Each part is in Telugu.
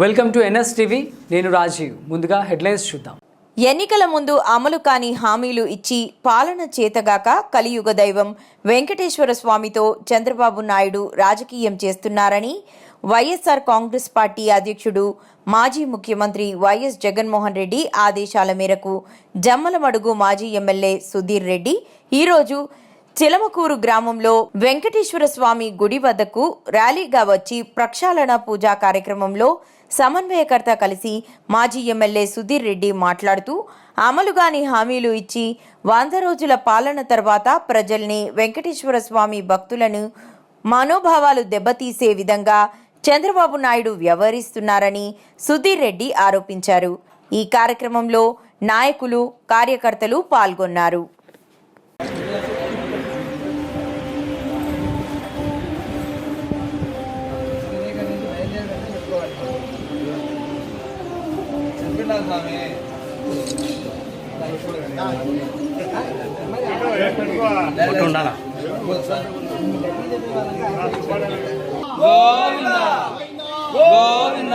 Welcome to NS TV. నేను రాజీవ్. ముందుగా హెడ్లైన్స్ చూద్దాం. ఎన్నికల ముందు అమలు కాని హామీలు ఇచ్చి పాలన చేతగాక కలియుగ దైవం వెంకటేశ్వర స్వామితో చంద్రబాబు నాయుడు రాజకీయం చేస్తున్నారని వైఎస్ఆర్ కాంగ్రెస్ పార్టీ అధ్యక్షుడు మాజీ ముఖ్యమంత్రి వైఎస్ జగన్మోహన్ రెడ్డి ఆదేశాల మేరకు జమ్మలమడుగు మాజీ ఎమ్మెల్యే సుధీర్ రెడ్డి ఈరోజు చిలమకూరు గ్రామంలో వెంకటేశ్వర స్వామి గుడి వద్దకు ర్యాలీగా వచ్చి ప్రక్షాళన పూజా కార్యక్రమంలో సమన్వయకర్త కలిసి మాజీ ఎమ్మెల్యే సుధీర్ రెడ్డి మాట్లాడుతూ అమలుగాని హామీలు ఇచ్చి వంద రోజుల పాలన తర్వాత ప్రజల్ని వెంకటేశ్వర స్వామి భక్తులను మనోభావాలు దెబ్బతీసే విధంగా చంద్రబాబు నాయుడు వ్యవహరిస్తున్నారని సుధీర్ రెడ్డి ఆరోపించారు. ఈ కార్యక్రమంలో నాయకులు కార్యకర్తలు పాల్గొన్నారు. గోవింద.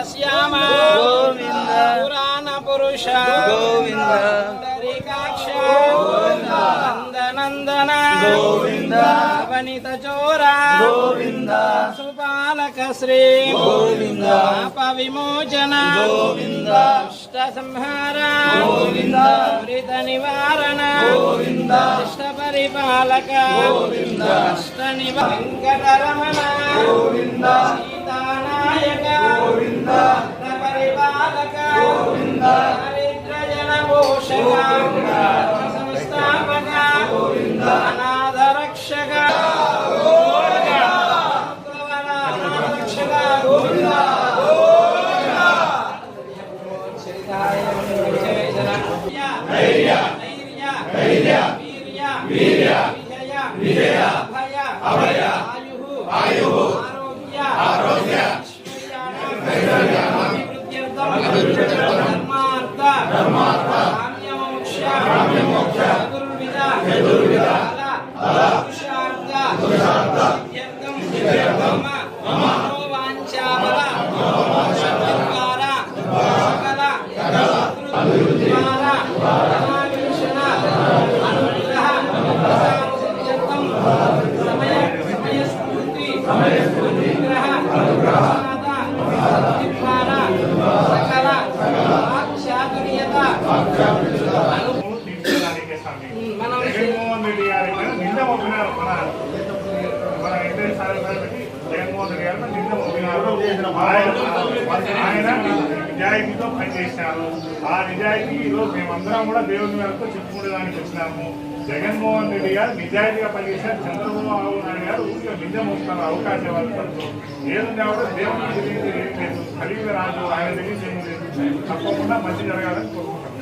నీలమేఘ శ్యామ గోవింద పురాణ పురుష గోవింద పుండరీకాక్ష గోవింద నందనందన గోవింద వనిత చోర గోవింద సుపాలక శ్రీ గోవింద పాప విమోచన గోవింద అష్ట సంహార ಧೈರ್ಯ ಧೈರ್ಯ ವೀರ್ಯ ವಿಜಯ ಅಭಯ ಆಯು ఆరోగ్య ಧರ್ಮಾರ್ಥ ಧರ್ಮಾರ್ಥ ಕಾಮ್ಯ ಮೋಕ್ಷ ಚತುರ್ವಿಧ ಫಲ ಪುರುಷಾರ್ಥ ಪುರುಷಾರ್ಥ గారి పైన మన మన వెంకటేశ్వర గారు పెట్టి జగన్మోహన్ రెడ్డి ఆయన నిజాయితీతో పనిచేసినారు ఆ నిజాయితీ ఈరోజు మేమందరం కూడా దేవుని మేరకు చెప్పుకునేదానికి వచ్చినాము. జగన్మోహన్ రెడ్డి గారు నిజాయితీగా పనిచేశారు. చంద్రబాబు నాయుడు గారు ఊరికే నింద మోపుతున్నారు అవకాశం వాళ్ళు ఏదున్నా కూడా దేవుని తెలియదు ఏం లేదు. రాజు ఆయన తెలియదు ఏం లేదు. తప్పకుండా మంచి జరగాలని కోరుకుంటాం